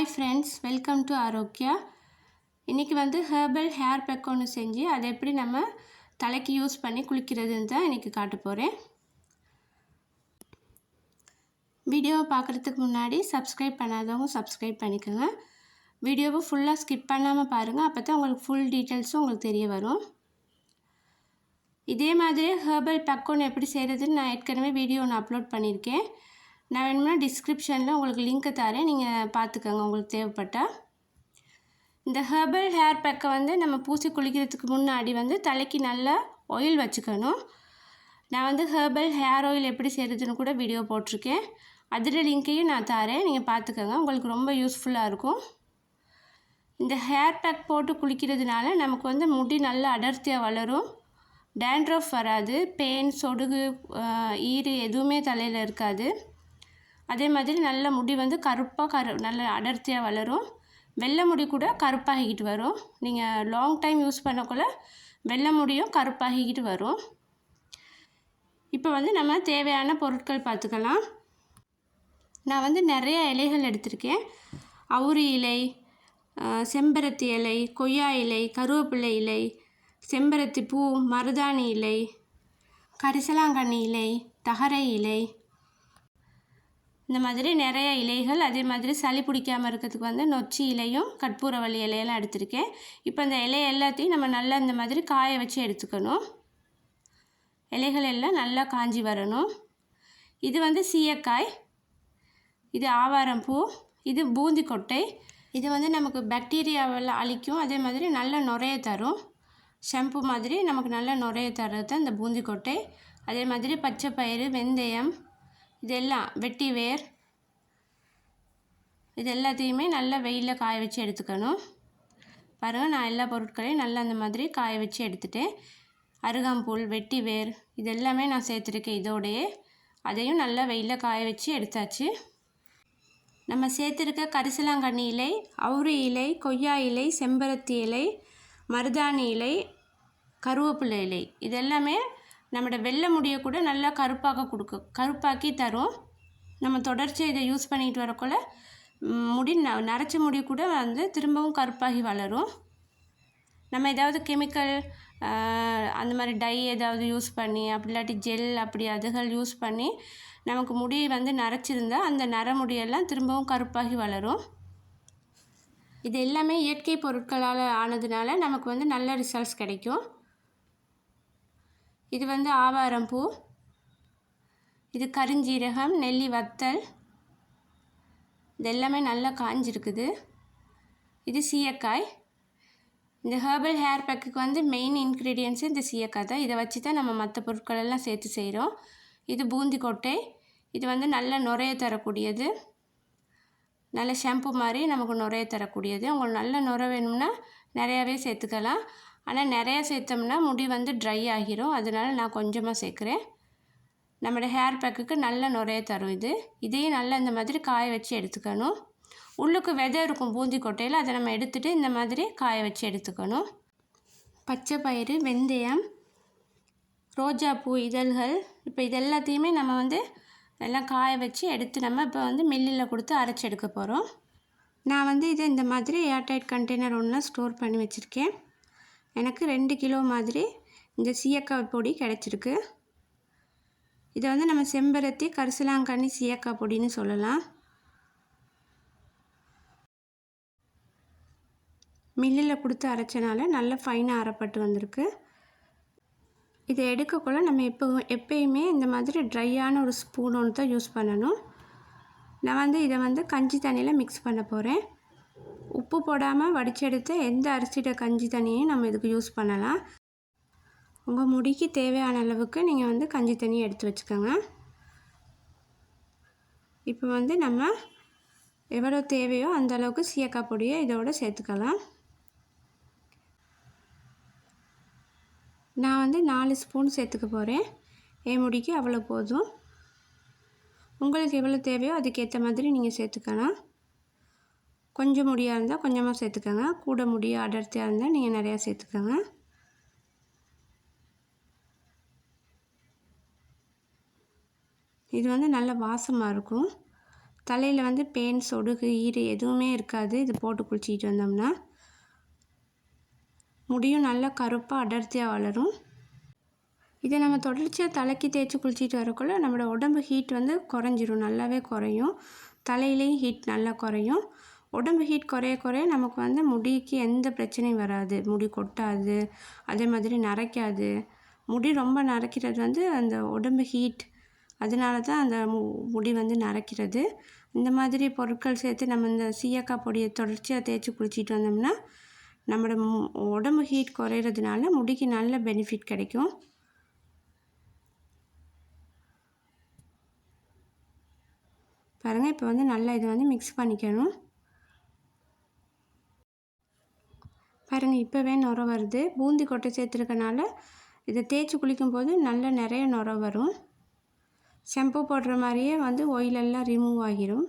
Hi friends welcome to Arokya இன்றைக்கி வந்து herbal hair pack ஒன்று செஞ்சு அதை எப்படி நம்ம தலைக்கு யூஸ் பண்ணி குளிக்கிறதுன்னு தான் இன்றைக்கி காட்ட போகிறேன் வீடியோவை பார்க்குறதுக்கு முன்னாடி சப்ஸ்கிரைப் பண்ணாதவங்க சப்ஸ்கிரைப் பண்ணிக்கோங்க. வீடியோவை ஃபுல்லாக ஸ்கிப் பண்ணாமல் பாருங்கள் அப்போ தான் உங்களுக்கு ஃபுல் டீட்டெயில்ஸும் உங்களுக்கு தெரிய வரும். இதே மாதிரி ஹெர்பல் பேக் ஒன்று எப்படி செய்கிறதுன்னு நான் ஏற்கனவே வீடியோ ஒன்று அப்லோட் பண்ணியிருக்கேன். நான் வேணும்னா டிஸ்கிரிப்ஷனில் உங்களுக்கு லிங்க்கை தரேன். நீங்கள் பார்த்துக்கோங்க உங்களுக்கு தேவைப்பட்டால் இந்த ஹெர்பல் ஹேர் பேக்கை வந்து நம்ம பூசி குளிக்கிறதுக்கு முன்னாடி வந்து தலைக்கு நல்லா ஆயில் வச்சுக்கணும். நான் வந்து ஹெர்பல் ஹேர் ஆயில் எப்படி செய்கிறதுன்னு கூட வீடியோ போட்டிருக்கேன். அதில் லிங்க்கையும் நான் தரேன். நீங்கள் பார்த்துக்கோங்க உங்களுக்கு ரொம்ப யூஸ்ஃபுல்லாக இருக்கும். இந்த ஹேர் பேக் போட்டு குளிக்கிறதுனால நமக்கு வந்து முடி நல்லா அடர்த்தியாக வளரும். டேண்ட்ரஃப் வராது. பெயின் சொடுகு ஈறு எதுவுமே தலையில் இருக்காது. அதே மாதிரி நல்ல முடி வந்து கருப்பாக கரு நல்ல அடர்த்தியாக வளரும். வெள்ளை முடி கூட கருப்பாகிக்கிட்டு வரும். நீங்கள் லாங் டைம் யூஸ் பண்ணக்குள்ள வெள்ளை முடியும் கருப்பாகிக்கிட்டு வரும். இப்போ வந்து நம்ம தேவையான பொருட்கள் பார்த்துக்கலாம். நான் வந்து நிறைய இலைகள் எடுத்திருக்கேன். அவுரி இலை செம்பருத்தி இலை கொய்யா இலை கருவேப்பிலை இலை செம்பருத்தி பூ மருதாணி இலை கரிசலாங்கண்ணி இலை தகரை இலை இந்த மாதிரி நிறைய இலைகள் அதே மாதிரி சளி பிடிக்காமல் இருக்கிறதுக்கு வந்து நொச்சி இலையும் கற்பூரவள்ளி இலையெல்லாம் எடுத்திருக்கேன். இப்போ அந்த இலை எல்லாத்தையும் நம்ம நல்லா இந்த மாதிரி காய வச்சு எடுத்துக்கணும். இலைகள் எல்லாம் நல்லா காஞ்சி வரணும். இது வந்து சீயக்காய் இது ஆவாரம் பூ இது பூந்தி கொட்டை இது வந்து நமக்கு பாக்டீரியாவெல்லாம் அழிக்கும். அதே மாதிரி நல்ல நுரைய தரும். ஷாம்பு மாதிரி நமக்கு நல்ல நுரைய தர்றது தான் இந்த பூந்தி கொட்டை அதே மாதிரி பச்சை பயிறு வெந்தயம் இதெல்லாம் வெட்டி வேர். இது எல்லாத்தையுமே நல்லா வெயிலில் காய வச்சு எடுத்துக்கணும். பாருங்கள் நான் எல்லா பொருட்களையும் நல்லா அந்த மாதிரி காய வச்சு எடுத்துட்டேன். அருகாம்புல் வெட்டி வேர் இது எல்லாமே நான் சேர்த்துருக்கேன் இதோடையே. அதையும் நல்லா வெயிலில் காய வச்சு எடுத்தாச்சு. நம்ம சேர்த்துருக்க கரிசலாங்கண்ணி இலை அவுரி இலை கொய்யா இலை செம்பருத்தி இலை மருதாணி இலை கருவேப்பிலை இலை. இதெல்லாமே நம்மளோட வெள்ளை முடியை கூட நல்லா கருப்பாக கொடுக்கும் கருப்பாக்கி தரும். நம்ம தொடர்ச்சியாக இதை யூஸ் பண்ணிட்டு வரக்குள்ள முடி ந நரைச்ச முடி கூட வந்து திரும்பவும் கருப்பாகி வளரும். நம்ம ஏதாவது கெமிக்கல் அந்த மாதிரி டை ஏதாவது யூஸ் பண்ணி அப்படி இல்லாட்டி ஜெல் அப்படி அதுகள் யூஸ் பண்ணி நமக்கு முடி வந்து நரைச்சிருந்தா அந்த நர முடியெல்லாம் திரும்பவும் கருப்பாகி வளரும். இது எல்லாமே இயற்கை பொருட்களால் ஆனதுனால நமக்கு வந்து நல்ல ரிசல்ட்ஸ் கிடைக்கும். இது வந்து ஆவாரம் பூ. இது கருஞ்சீரகம் நெல்லி வத்தல். இது எல்லாமே நல்லா காஞ்சிருக்குது. இது சீயக்காய். இந்த ஹேர்பல் ஹேர் பேக்குக்கு வந்து மெயின் இன்க்ரீடியன்ஸு இந்த சீயக்காய் தான். இதை வச்சு தான் நம்ம மற்ற பொருட்களெல்லாம் சேர்த்து செய்கிறோம் இது பூந்தி கொட்டை இது வந்து நல்ல நுரைய தரக்கூடியது. நல்ல ஷாம்பு மாதிரி நமக்கு நுரைய தரக்கூடியது. உங்களுக்கு நல்ல நுரை வேணும்னா நிறையாவே சேர்த்துக்கலாம். ஆனால் நிறையா சேர்த்தோம்னா முடி வந்து ட்ரை ஆகிரும். அதனால் நான் கொஞ்சமாக சேர்க்குறேன். நம்மளோட ஹேர் பேக்குக்கு நல்ல நுரைய தரும் இது. இதையும் நல்லா இந்த மாதிரி காய வச்சு எடுத்துக்கணும். உள்ளுக்கு விதை இருக்கும் பூந்தி கொட்டையில் அதை நம்ம எடுத்துகிட்டு இந்த மாதிரி காய வச்சு எடுத்துக்கணும். பச்சை பயிறு வெந்தயம் ரோஜாப்பூ இதழ்கள். இப்போ இது எல்லாத்தையுமே நம்ம வந்து எல்லாம் காய வச்சு எடுத்து நம்ம இப்போ வந்து மில்லில் கொடுத்து அரைச்சி எடுக்க போகிறோம் நான் வந்து இதை இந்த மாதிரி ஏர்டைட் கண்டெய்னர் ஒன்று ஸ்டோர் பண்ணி வச்சுருக்கேன். எனக்கு ரெண்டு கிலோ மாதிரி இந்த சீயக்காய் பொடி கிடச்சிருக்கு. இதை வந்து நம்ம செம்பருத்தி கரிசலாங்கண்ணி சீயக்காய் பொடின்னு சொல்லலாம். மில்லில் கொடுத்து அரைச்சனால நல்ல ஃபைனாக அரைப்பட்டு வந்திருக்கு. இதை எடுக்கக்குள்ள நம்ம எப்போ எப்பயுமே இந்த மாதிரி ட்ரையான ஒரு ஸ்பூன் ஒன்று தான் யூஸ் பண்ணணும். நான் வந்து இதை வந்து கஞ்சி தண்ணியில் மிக்ஸ் பண்ண போகிறேன் உப்பு போடாமல் வடிச்செடுத்து எந்த அரிசியோட கஞ்சி தண்ணியும் நம்ம இதுக்கு யூஸ் பண்ணலாம். உங்கள் முடிக்கு தேவையான அளவுக்கு நீங்கள் வந்து கஞ்சி தண்ணி எடுத்து வச்சுக்கோங்க. இப்போ வந்து நம்ம எவ்வளோ தேவையோ அந்த அளவுக்கு சீயக்காய் பொடியை இதோடு சேர்த்துக்கலாம். நான் வந்து நாலு ஸ்பூன் சேர்த்துக்க போகிறேன் என் முடிக்கு அவ்வளோ போதும். உங்களுக்கு எவ்வளோ தேவையோ அதுக்கேற்ற மாதிரி நீங்கள் சேர்த்துக்கலாம். கொஞ்சம் முடியாக இருந்தால் கொஞ்சமாக சேர்த்துக்கோங்க. கூட முடிய அடர்த்தியாக இருந்தால் நீங்கள் நிறையா சேர்த்துக்கோங்க. இது வந்து நல்ல வாசமாக இருக்கும். தலையில் வந்து பேன் சொடுகு ஈறு எதுவுமே இருக்காது. இது போட்டு குளிச்சிக்கிட்டு வந்தோம்னா முடியும். நல்லா கருப்பாக அடர்த்தியாக வளரும். இதை நம்ம தொடர்ச்சியாக தலைக்கு தேய்ச்சி குளிச்சிட்டு வரக்குள்ள நம்மளோட உடம்பு ஹீட் வந்து குறைஞ்சிரும். நல்லாவே குறையும். தலையிலையும் ஹீட் நல்லா குறையும். உடம்பு ஹீட் குறைய குறைய நமக்கு வந்து முடிக்கு எந்த பிரச்சனையும் வராது. முடி கொட்டாது அதே மாதிரி நரைக்காது. முடி ரொம்ப நரைக்கிறது வந்து அந்த உடம்பு ஹீட் அதனால தான் அந்த மு முடி வந்து நரைக்கிறது. இந்த மாதிரி பொருட்கள் சேர்த்து நம்ம இந்த சீயக்காய் பொடியை தொடர்ச்சியாக தேய்ச்சி குளிச்சிட்டு வந்தோம்னா நம்மளோட உடம்பு ஹீட் குறையிறதுனால முடிக்கு நல்ல பெனிஃபிட் கிடைக்கும். பாருங்கள் இப்போ வந்து நல்லா இதை வந்து மிக்ஸ் பண்ணிக்கணும். பாருங்கள் இப்போவே நுர வருது. பூந்தி கொட்டை சேர்த்துருக்கனால இதை தேய்ச்சி குளிக்கும்போது நல்ல நிறைய நுர வரும். ஷாம்பு போடுற மாதிரியே வந்து ஒயிலெல்லாம் ரிமூவ் ஆகிரும்.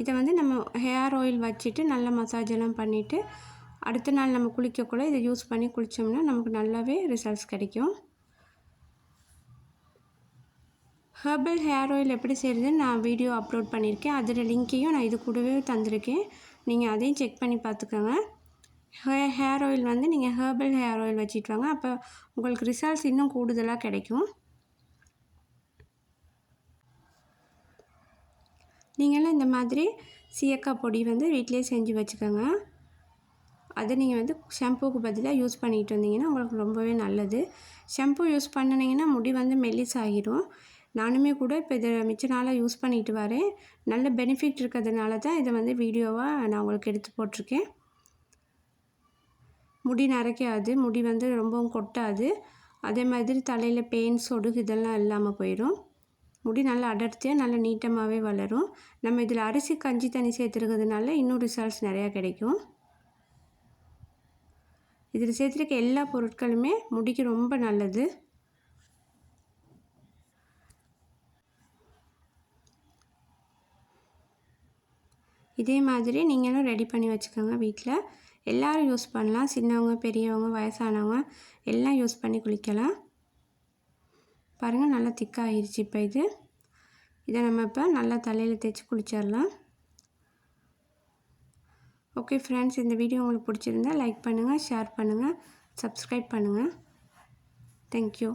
இதை வந்து நம்ம ஹேர் ஆயில் வச்சுட்டு நல்லா மசாஜ் எல்லாம் பண்ணிவிட்டு அடுத்த நாள் நம்ம குளிக்கக்குள்ள இதை யூஸ் பண்ணி குளித்தோம்னா நமக்கு நல்லாவே ரிசல்ட்ஸ் கிடைக்கும். ஹெர்பல் ஹேர் ஆயில் எப்படி செய்கிறதுன்னு நான் வீடியோ அப்லோட் பண்ணியிருக்கேன். அதில் லிங்க்கையும் நான் இது கூடவே தந்திருக்கேன். நீங்கள் அதையும் செக் பண்ணி பார்த்துக்கோங்க. ஹே ஹேர் ஆயில் வந்து நீங்கள் ஹெர்பல் ஹேர் ஆயில் வச்சுட்டு வாங்க. அப்போ உங்களுக்கு ரிசல்ட்ஸ் இன்னும் கூடுதலாக கிடைக்கும். நீங்களும் இந்த மாதிரி சீயக்காய் பொடி வந்து வீட்டிலே செஞ்சு வச்சுக்கோங்க. அதை நீங்கள் வந்து ஷாம்புக்கு பதிலாக யூஸ் பண்ணிகிட்டு வந்தீங்கன்னா உங்களுக்கு ரொம்பவே நல்லது. ஷாம்பு யூஸ் பண்ணினீங்கன்னா முடி வந்து மெல்லிஸ் ஆகிடும் நானுமே கூட இப்போ இதை மிச்ச நாளாக யூஸ் பண்ணிட்டு வரேன். நல்ல பெனிஃபிட் இருக்கிறதுனால தான் இதை வந்து வீடியோவாக நான் உங்களுக்கு எடுத்து போட்டிருக்கேன். முடி நரைக்காது. முடி வந்து ரொம்பவும் கொட்டாது. அதே மாதிரி தலையில் பெயின் சொடுகு இதெல்லாம் இல்லாமல் போயிடும் முடி நல்லா அடர்த்தியாக நல்லா நீட்டமாகவே வளரும். நம்ம இதில் அரிசி கஞ்சி தண்ணி சேர்த்துருக்கிறதுனால இன்னும் ரிசல்ட்ஸ் நிறையா கிடைக்கும். இதில் சேர்த்துருக்க எல்லா பொருட்களுமே முடிக்கு ரொம்ப நல்லது. இதே மாதிரி நீங்களும் ரெடி பண்ணி வச்சுக்கோங்க வீட்டில் எல்லோரும் யூஸ் பண்ணலாம். சின்னவங்க பெரியவங்க வயசானவங்க எல்லாம் யூஸ் பண்ணி குளிக்கலாம். பாருங்கள் நல்லா திக்காகிடுச்சு இப்போ இது. இதை நம்ம இப்போ நல்லா தலையில் தேய்ச்சி குளிச்சிடலாம். ஓகே ஃப்ரெண்ட்ஸ் இந்த வீடியோ உங்களுக்கு பிடிச்சிருந்தா லைக் பண்ணுங்கள் ஷேர் பண்ணுங்கள் சப்ஸ்கிரைப் பண்ணுங்கள் தேங்க்யூ